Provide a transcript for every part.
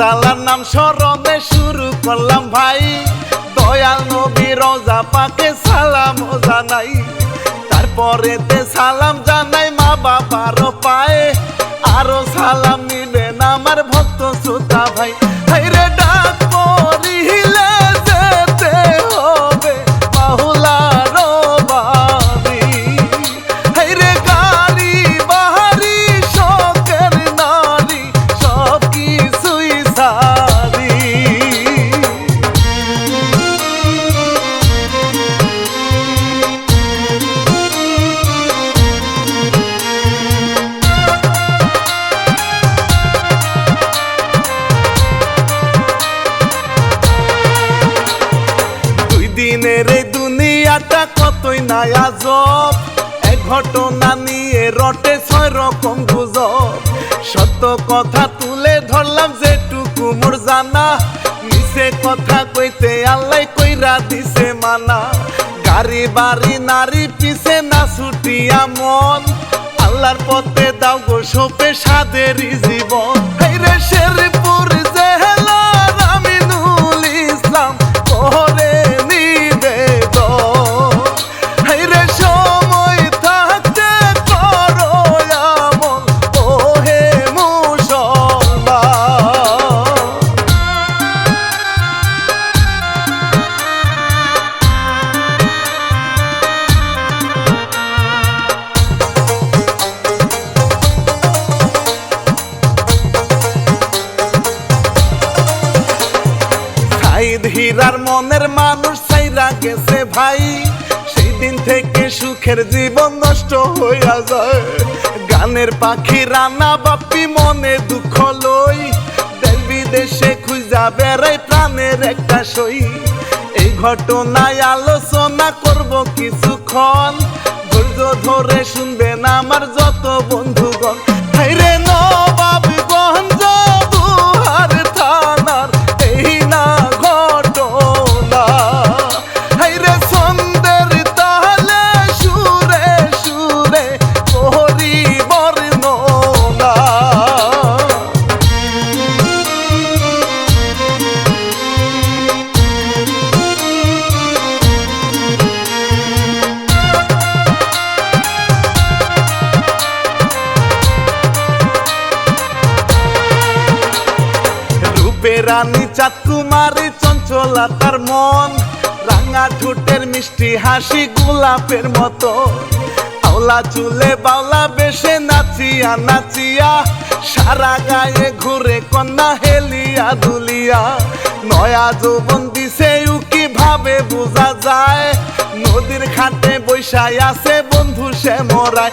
তালার নাম স্মরণে শুরু করলাম ভাই। দয়াল নবী রোজা পাকে সালাম জানাই। তারপরে তে সালাম জানাই মা বাবারও পায়ে। আরও সালাম নিবেন আমার ভক্ত শ্রোতা ভাই। কতই আজব। এক ঘটনা নিয়ে রটে ছয় রকম গুজব। সত্য কথা তুলে ধরলাম যেটুকু মোর জানা। মিশে কথা কইতে আল্লাহ কইরা দিছে মানা। গাড়ি, বাড়ি, নারী, পিছে না ছুটিয়া মন আল্লাহর পথে দাও গো সোপে সাদেরই জীবন। হাইরে শেরপুর সুখের জীবন নষ্ট হইয়া যায়। গানের পাখি রানা বাপি মনে দুঃখ লই। দেশ বিদেশে খুঁজা বেড়াই প্রাণের একটা সই। এই ঘটনায় আলোচনা করব কিছুক্ষণ। ধৈর্য ধরে শুনবেন আমার যত বন্ধুগণ চঞ্চলা তার মন। রাঙা ঠোঁটের মিষ্টি হাসি গোলাপের মতো। আওলা চুলে বাউলা বেশে নাচিয়া নাচিয়া, সারা গায়ে ঘুরে কন্যা হেলিয়া দুলিয়া। নয়া যৌবন দিছে উকি ভাবে বোঝা যায়? নদীর খাটে বৈশাই আছে বন্ধু সে মরায়।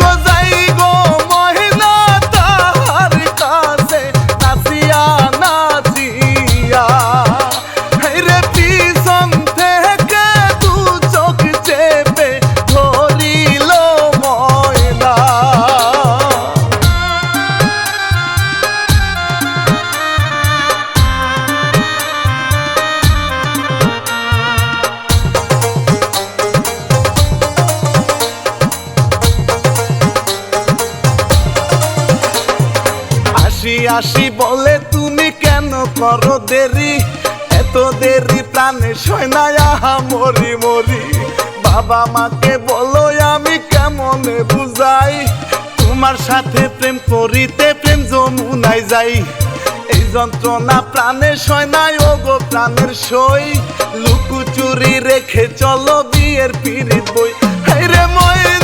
গো, যাই গো। আসি বলে, তুমি কেন করো দেরি? এত দেরি প্রাণে সয়নায়া মরি মরি। বাবা মাকে বলো, আমি কেমনে বুঝাই? তোমার সাথে প্রেম করিতে প্রেম যমুনাই যাই। এই যন্ত্রণা প্রাণে সয়নাই ও গো প্রাণের সই। লুকুচুরি রেখে চলো বিয়ের পিরিত বই। হাইরে ময়না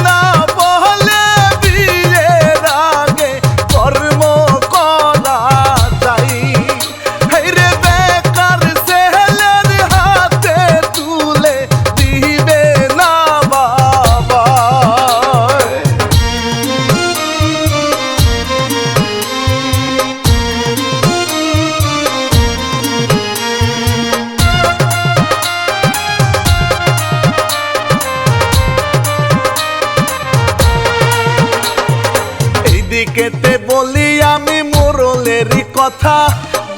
কথা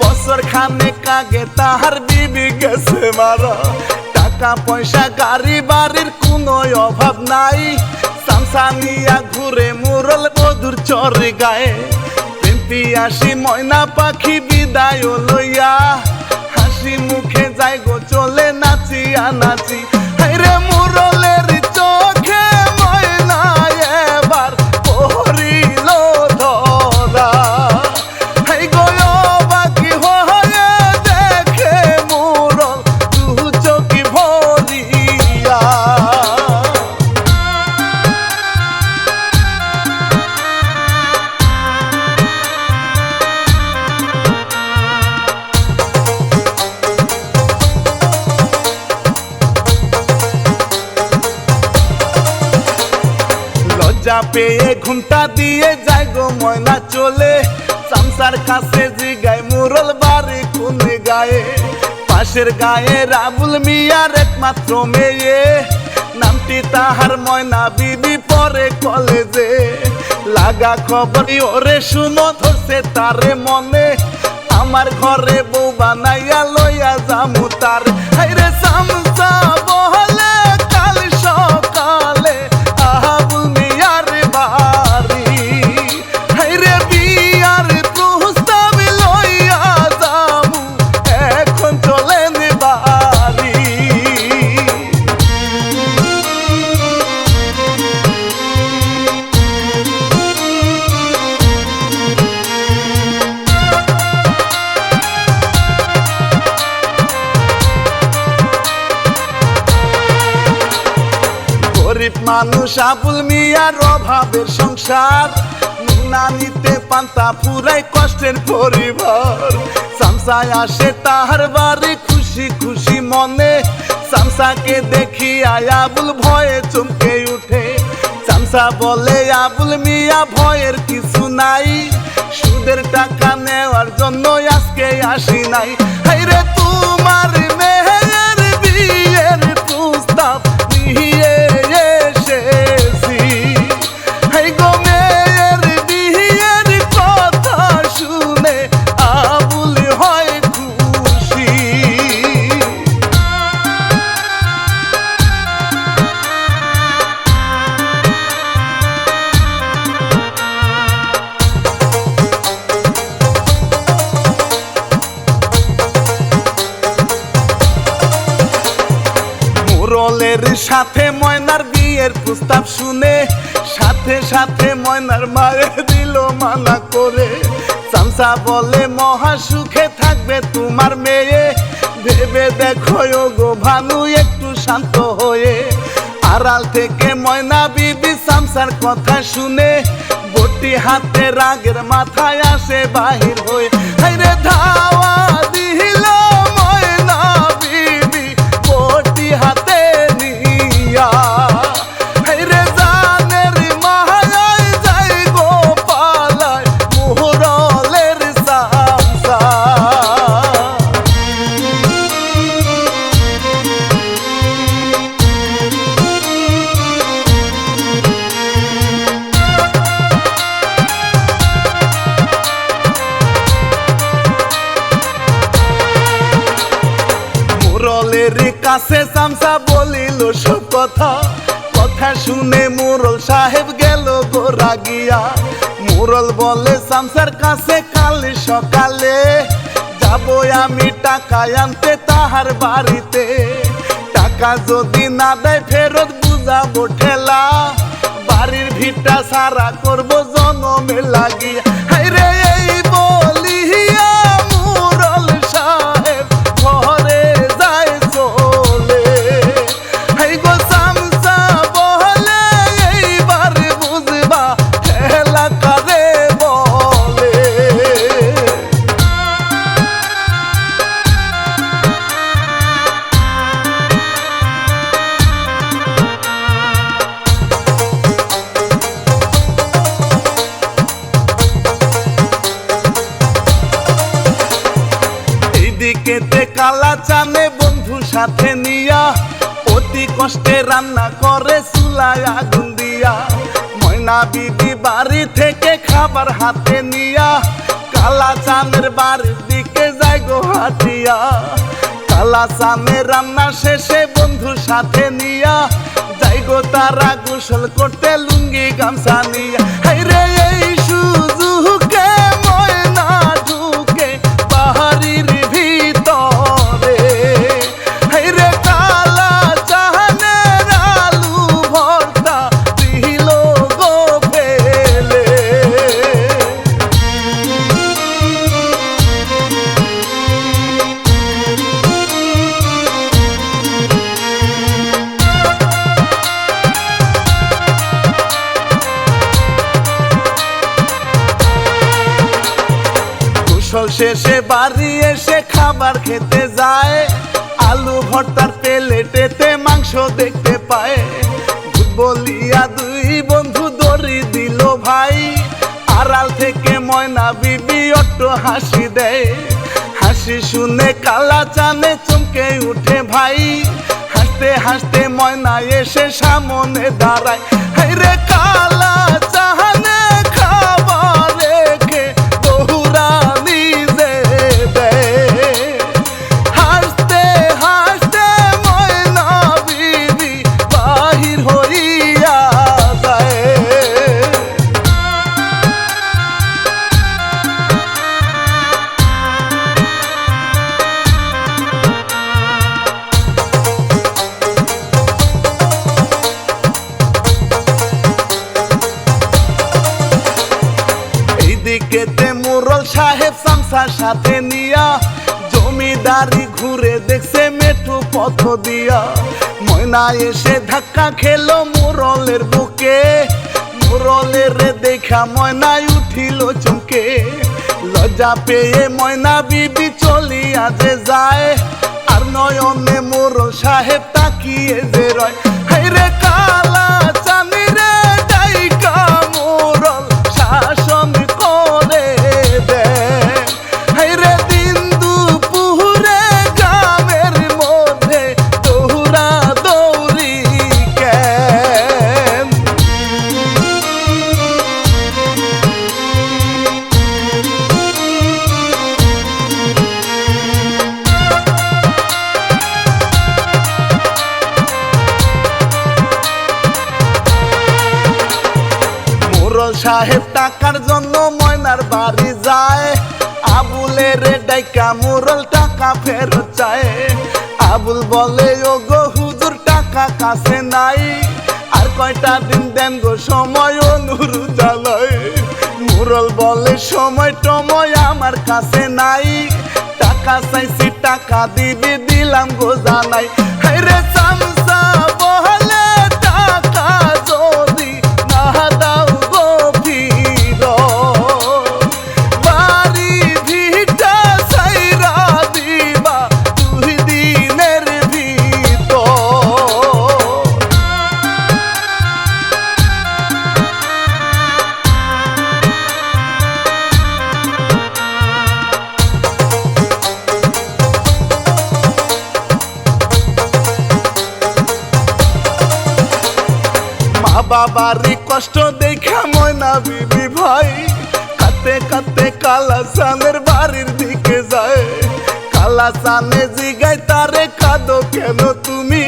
বছর খানে কাগে তাহার বিবি গেছে মারা। টাকা, পয়সা, গাড়ি, বাড়ির কোনো অভাব নাই। সামসানিয়া ঘুরে মুরল মধুর চরে গায়ে। প্রেম পিয়াসি ময়না পাখি বিদায় লইয়া। হাসি মুখে যাই গো চলে নাচিয়া নাচি হাইরে মুরলের পাশের গায়ে রাবুল মিয়ার একমাত্র মেয়ে। নামটি তাহার ময়না বিবি পরে কলেজে। লাগা খবর ওরে শুনো, ধরছে তারে মনে। আমার ঘরে বউ বানাইয়া লইয়া যামু তার। হাইরে সামসা আবুল মিয়ার অভাবের সংসার। নুনা নিতে পান্তা ফুরাই কষ্টের পরিবার। সামসায় আসে তাহার বাড়ি খুশি খুশি মনে। সামসাকে দেখি আয়াবুল ভয়ে চমকে উঠে। সামসা বলে, আবুল মিয়া, ভয়ের কিছু নাই। সুদের টাকা নেওয়ার জন্য আজকে আসি নাই। হাইরে তোমার মেয়ের বিয়ের প্রস্তাব নিয়ে সামসা বলে মহা সুখে থাকবে তোমার মেয়ে। ভেবে দেখো গো ভানু, একটু শান্ত হয়ে। আড়াল থেকে ময়না বিবি সামসার কথা শুনে, বটি হাতে রাগের মাথায় আসে বাহির হয়ে। ধাওয়া আনতে তাহার বাড়িতে। টাকা যদি না দেয় ফেরত বুঝাবো ঠেলা। বাড়ির ভিটা সারা করব হাতে হাসি দেয়। হাসি শুনে কালা চানে চমকে উঠে ভাই। হাসতে হাসতে ময়না এসে সামনে দাঁড়ায়। রে কালা সাথে নিয়া, জমিদারি ঘুরে দেখছে মেঠু পথ দিয়া। ময়না এসে ধাক্কা খেলো মুরলের বুকে, মুরলের দেখা ময়নায় উঠিল চমকে। লজ্জা পেয়ে ময়না বিবি চলিয়া যে যায়, আর নয়নে মুরল সাহেব তাকিয়ে যে রয়। কাছে নাই। আর কয়টা দিন দেন গো সময় অনুর জ্বালায় মুরল বলে, সময় টময় আমার কাছে নাই। টাকা চাইছি, টাকা দিবি, দিলাম গো জানাই। রে চামচা মা কষ্ট দেখা ময়না বিবি ভাই। কাতে কাতে কালা সানের বাড়ির দিকে যায়। কালা সানে জিগাই তারে কাঁদো কেন তুমি?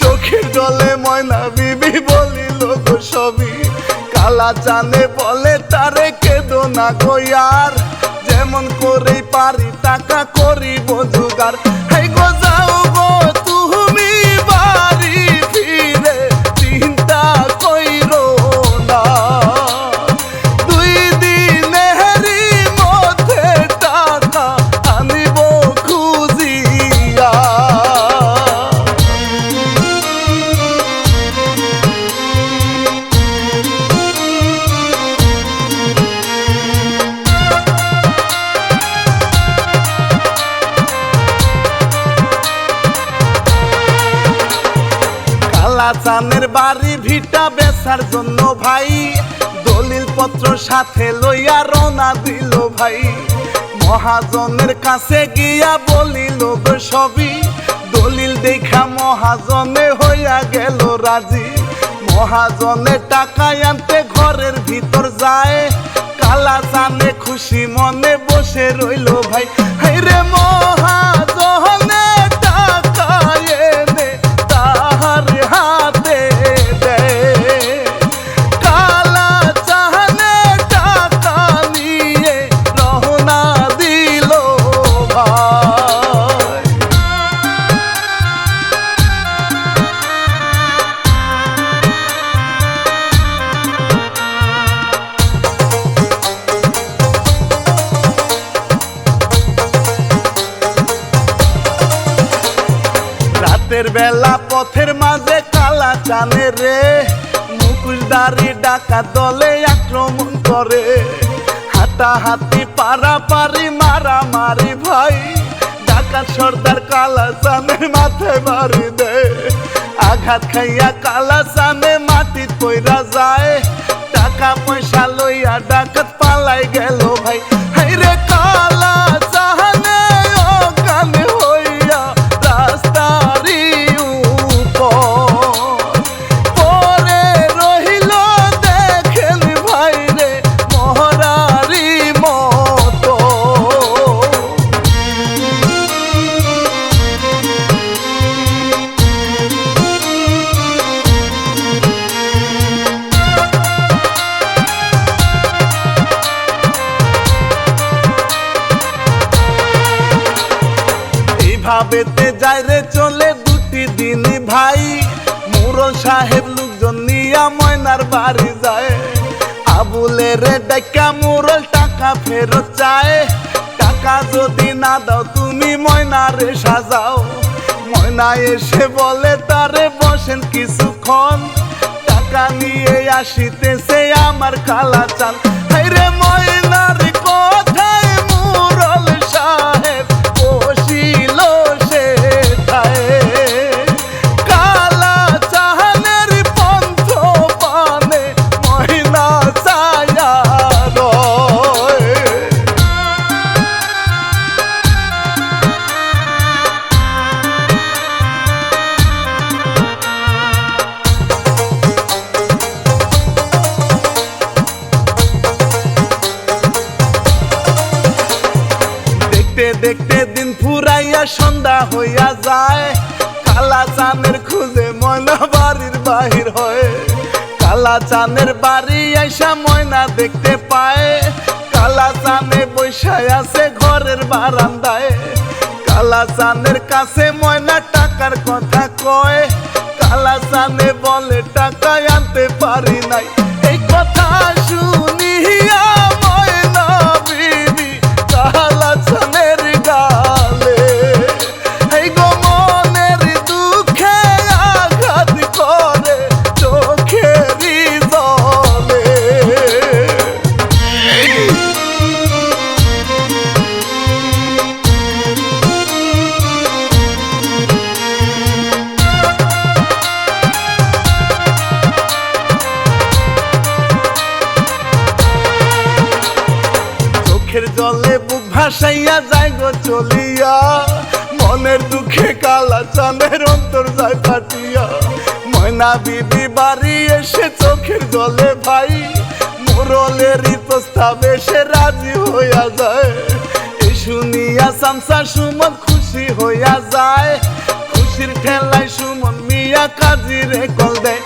চোখের জলে ময়না বিবি বলিল, গো সবই। কালা জানে বলে, তারে কেঁদো না গো ইয়ার। যেমন করে পারি, টাকা করিব জোগাড় বেচার জন্য ভাই দলিল পত্র সাথে লইয়া রওনা দিল ভাই। মহাজনের কাছে গিয়া বলিল সবই, দলিল দেখা মহাজনে হইয়া গেল রাজি। মহাজনে টাকা আনতে ঘরের ভিতর যায়। কালা চানে খুশি মনে বসে রইল ভাই। রে মহাজনে দলে আক্রমণ করে। হাতা হাটা হাতি পারা পারি মারা মারি ভাই। ডাকাত সর্দার কালা সানের মাথায় বাড়ি দে। আঘাত খাইয়া কালা সানে মাটি কইরা যায়। টাকা পয়সা লইয়া ডাকাত পালাই গেল। আবুলে মোরল টাকা ফেরত চায়। টাকা যদি না দাও, তুমি ময়নারে সাজাও। ময়না এসে বলে, তারে বসেন কিছুক্ষণ। টাকা নিয়ে আসিতেছে আমার কালা চাল রে কথায় কালা চানের বাড়ি আইসা ময়না দেখতে পায়। কালা চানে আছে ঘরের বারান্দায়। কালা চানের কাছে ময়না টাকার কথা কয়। কালা চানে বলে, টাকা আনতে পারি নাই। এই কথা ময়না বিবি বাড়ি এসে চোখের জলে ভাই। মোরলের প্রস্তাবে সে রাজি হইয়া যায়। শুনিয়া সামসা সুমন খুশি হইয়া যায়। খুশির ঠেলায় সুমন মিয়া কাজিরে কল দেয়।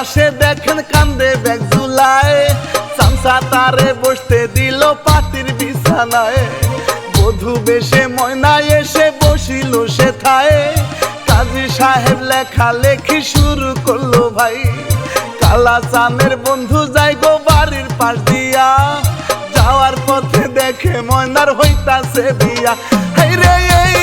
আসে দেখেন কান্দে ব্যাগ ঝুলায়। সামসা তারে বসতে দিল পাতির বিছানায়। বধু বেশে ময়না এসে বসিল সে থায় কাজী সাহেব লেখা লেখি শুরু করল ভাই। কালা চানের বন্ধু যাই গো বাড়ির পাশ দিয়া। যাওয়ার পথে দেখে ময়নার হইতাছে বিয়া। হাই রে এই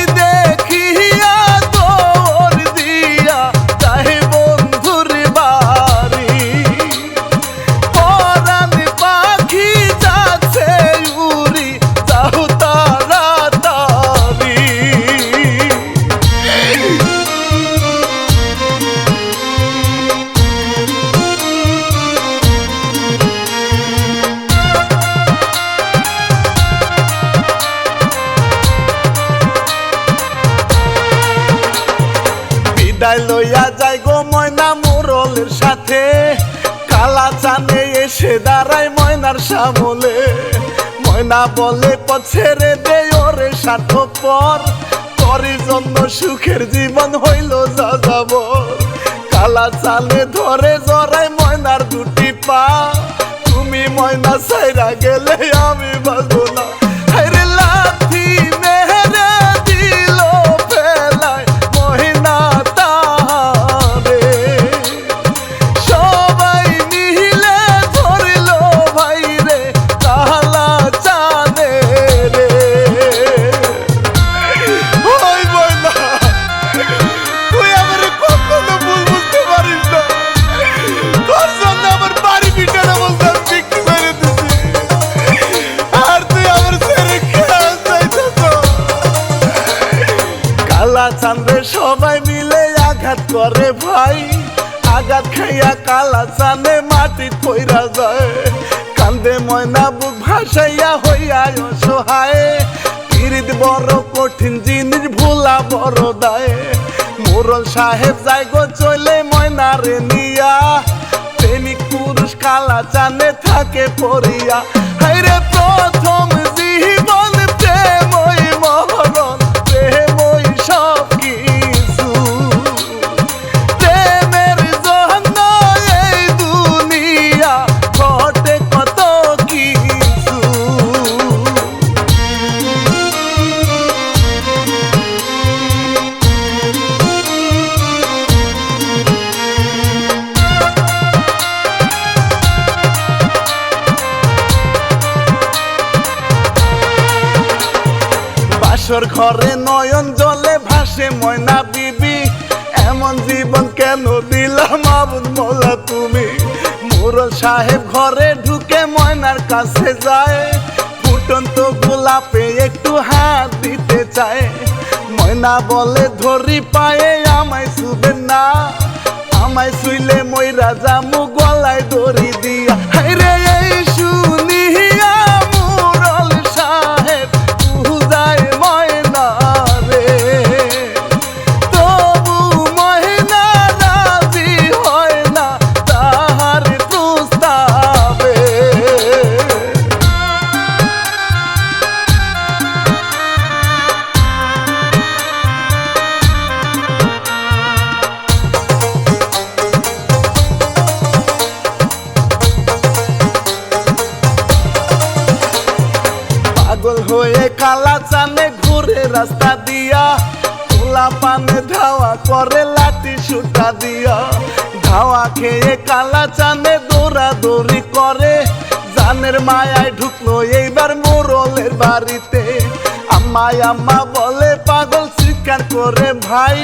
এসে দাঁড়ায় ময়নার সামলে ময়না বলে পছেরে দে ওরে সার্থক পর তোরই জন্য সুখের জীবন হইল যা যাব কালা চালে ধরে জড়ায় ময়না ময়নার দুটি পা। তুমি ময়না সাইরা গেলে আমি বাঁচবো না। ভাই, আঘাত খাইয়া কালা চাঁদে মাটি কইরা যায়। কান্দে ময়না বুক ভাসাইয়া হইয়া অসহায়। পিরিত বড় কঠিন জিনিস ভোলা বড় দায়। মোরল সাহেব যাই গো, চলে ময়নারে নিয়া। প্রেমিক পুরুষ কালা চানে থাকে পড়িয়া। হাইরে প্রথম জীবন ঘরে নয়ন জলে ভাসে ময়না বিবি। এমন জীবন কেন দিলাম আবুদ মোলা তুমি? মুরল সাহেব ঘরে ঢুকে ময়নার কাছে যায়। ফুটন্ত গোলাপে একটু হাত দিতে চায়। ময়না বলে, ধরি পায়ে আমায় শুবে না। আমায় শুইলে ময়রা জামু গলায় দড়ি দিয়া। হাইরে এই পাগল হয়ে কালা চানে ঘুরে রাস্তা দিয়া খোলা পানে ধাওয়া করে লাঠি সুটা দিয়া। ধাওয়া খেয়ে কালা চানে দৌড়া দৌড়ি করে, জানের মায়ায় ঢুকলো এইবার মোরলের বাড়িতে। আম্মাই আম্মা বলে, পাগল স্বীকার করে ভাই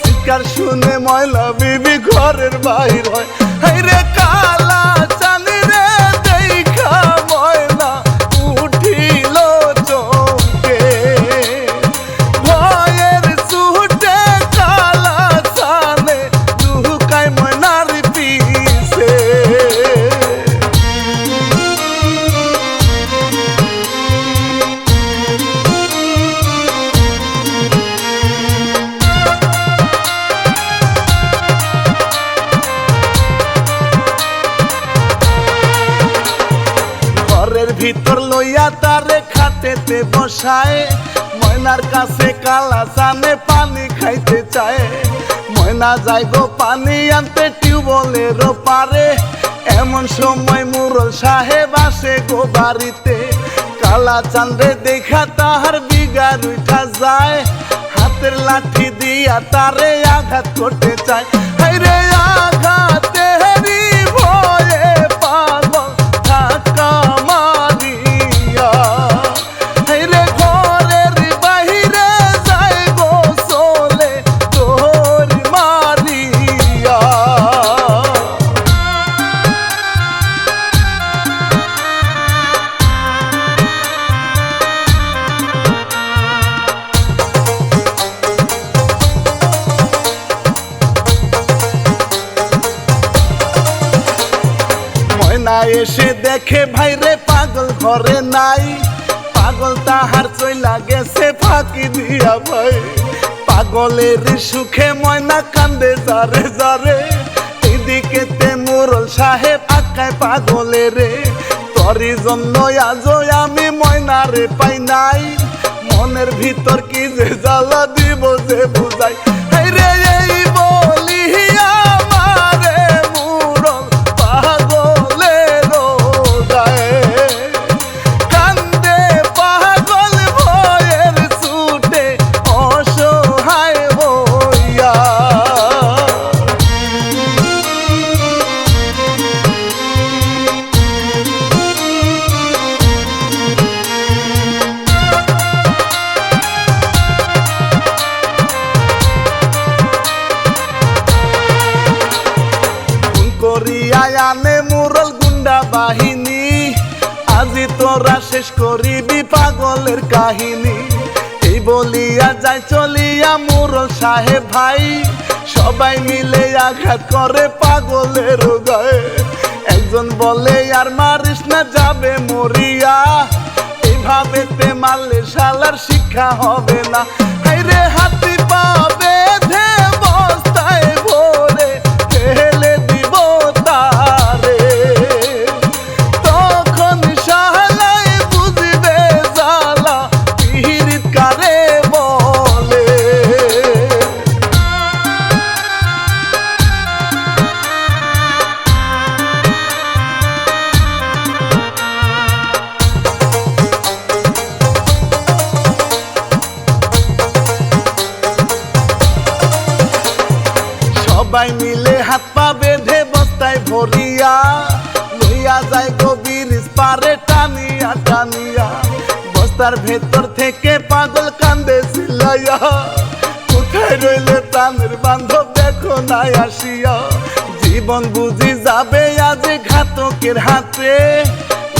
স্বীকার শুনে ময়লা বিবি ঘরের বাইর হয়। হাইরে কালা ঘরের ভিতর লইয়া তারে খাতেতে বসায়। ময়নার কাছে কালা সানে পানি খাইতে চায়। ময়না যাই গো পানি আনতে টিউবলের পারে এমন সময় মুরল সাহেব আসে গো বাড়িতে। কালা চান্দে দেখা তাহার বিগার উঠা যায়। হাতের লাঠি দিয়া তারে আঘাত করতে চায়। হাইরে আঘাতে এসে দেখে ভাইরে পাগল, ঘরে নাই। পাগল তাহার চইলা গেছে, ফাঁকি দিয়া ভাই। পাগলের সুখে ময়না কান্দে, যারে যারে। এদিকে তে মুরল সাহেব আকায় পাগলে রে তোরই জন্য আজও আমি ময়নারে পাই নাই। মনের ভিতর কি যে জ্বালা দিব যে বুঝাই। রে শেষ করিবি পাগলের কাহিনী। এই বলিয়া যাই চলিয়া মুরল সাহেব ভাই। সবাই মিলে আঘাত করে পাগলের গায়ে। একজন বলে, আর মারিস না, যাবে মরিয়া। এইভাবে তে মারলে শালার শিক্ষা হবে না। রে হাতি সবাই মিলে হাত পা বেঁধে বস্তায় ভরিয়া লইয়া যায় গভীর পারে টানিয়া টানিয়া। বস্তার ভেতর থেকে পাগল কান্দে সিলাইয়া কোথায় রইলে প্রাণের বান্ধব দেখো না আসিয়া। জীবন বুঝি যাবে আজ ঘাতকের হাতে।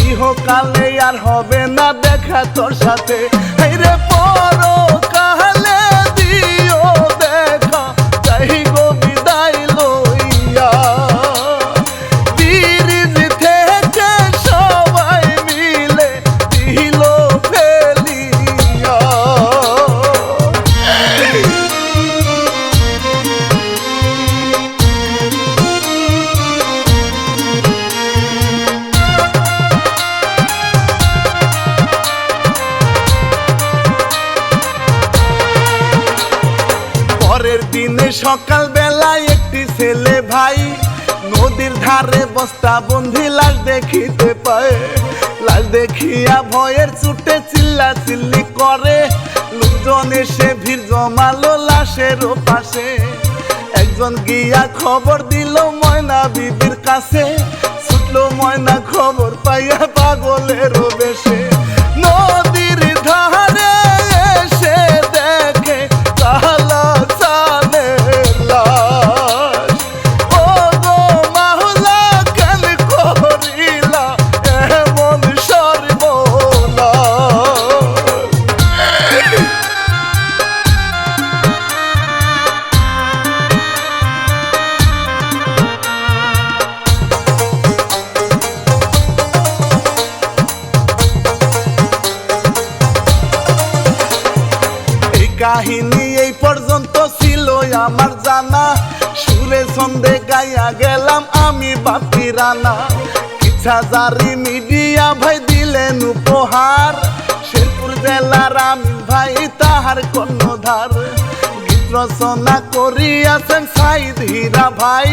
ইহকালে আর হবে না দেখা তোর সাথে। রে পরো পরের সকাল বেলায় একটি ছেলে ভাই নদীর ধারে বস্তা বন্ধি লাশ দেখিতে পায়। লাশ দেখিয়া ভয়ের ছুটে চিল্লা চিল্লি করে। লোকজন এসে ভিড় জমালো লাশের পাশে। একজন গিয়া খবর দিল ময়না বিবির কাছে। ছুটলো ময়না খবর পাইয়া পাগলের বেশে। কাহিনী এই পর্যন্ত ছিল আমার জানা। সুরে ছন্দে গাইয়া গেলাম আমি বাপি রানা। ইচ্ছা জারি মিডিয়া ভাই দিলেন উপহার। শেরপুর জেলার আমি ভাই তাহার কর্ণধার গীত রচনা করিয়াছেন সাইদ হীরা ভাই।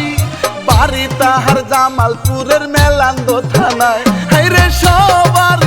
বাড়ি তাহার জামালপুরের মেলান্দ থানায়। হাইরে সবার